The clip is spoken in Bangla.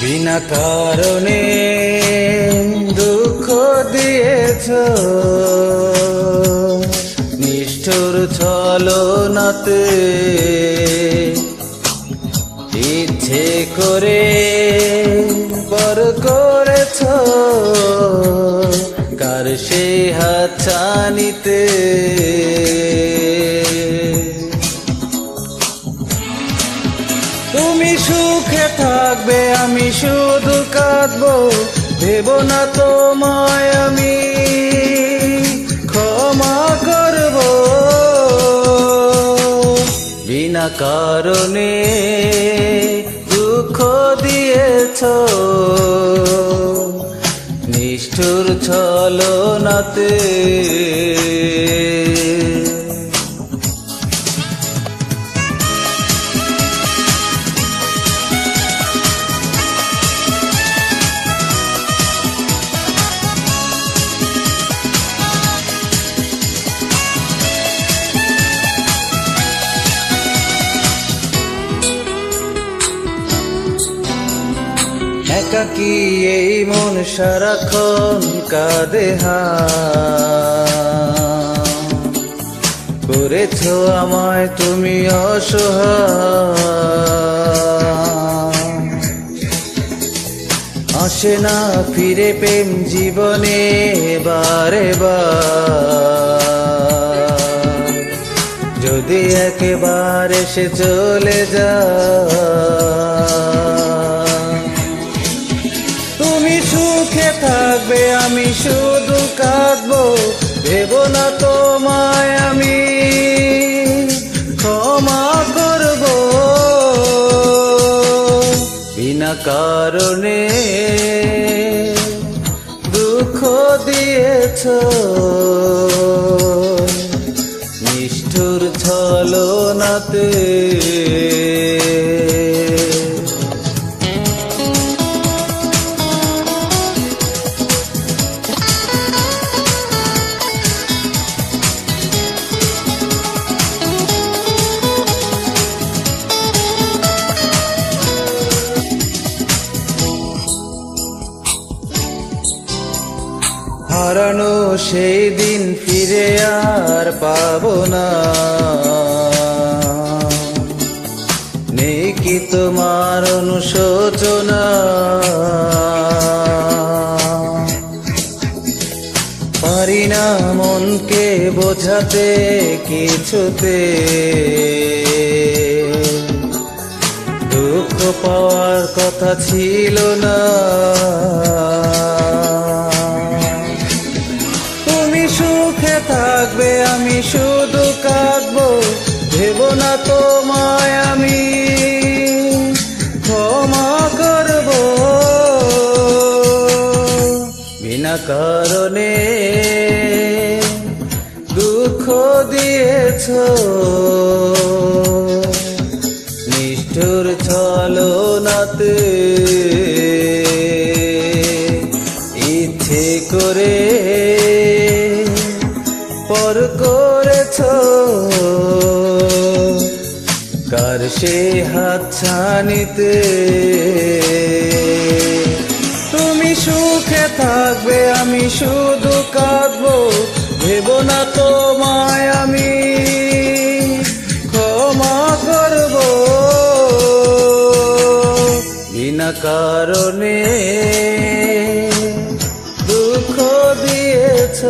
বিনা কারণে দুঃখ দিয়েছ। নিষ্ঠুর ছলনাতে ইচ্ছে করে বর করেছ। কার সেই হাত থাকবে, আমি শুধু কাঁদবো। দেব না তোমায় আমি। ক্ষমা করব। বিনা কারণে দুঃখ দিয়েছ। নিষ্ঠুর ছলনাতে একাকি এই মন সারাক্ষণ কাঁদে হা? করেছ আমায় তুমি অসহায়। আসে না ফিরে প্রেম জীবনে বারে যদি একেবারে সে চলে যা তুমি সুখে থাকবে, আমি শুধু কাঁদবো। দেব না তোমায় আমি। ক্ষমা করব। বিনা কারণে দুঃখ দিয়েছ। নিষ্ঠুর ছলনাতে হারানো সেই দিন ফিরে আর পাবো না। নেই কি তোমার অনুশোচনা। পারি না মনকে বোঝাতে কিছুতে। দুঃখ পাওয়ার কথা ছিল না। শুধু কাঁদবো, ভেব না তোমায় আমি। ক্ষমা করব। বিনা কারণে দুঃখ দিয়েছ। নিষ্ঠুর ছলনাতে ইচ্ছে করে পর সে হাত ছানিতে। তুমি সুখে থাকবে, আমি শুধু কাঁদবো। ভেব না তোমায় আমি। ক্ষমা করব। বিনা কারণে দুঃখ দিয়েছ।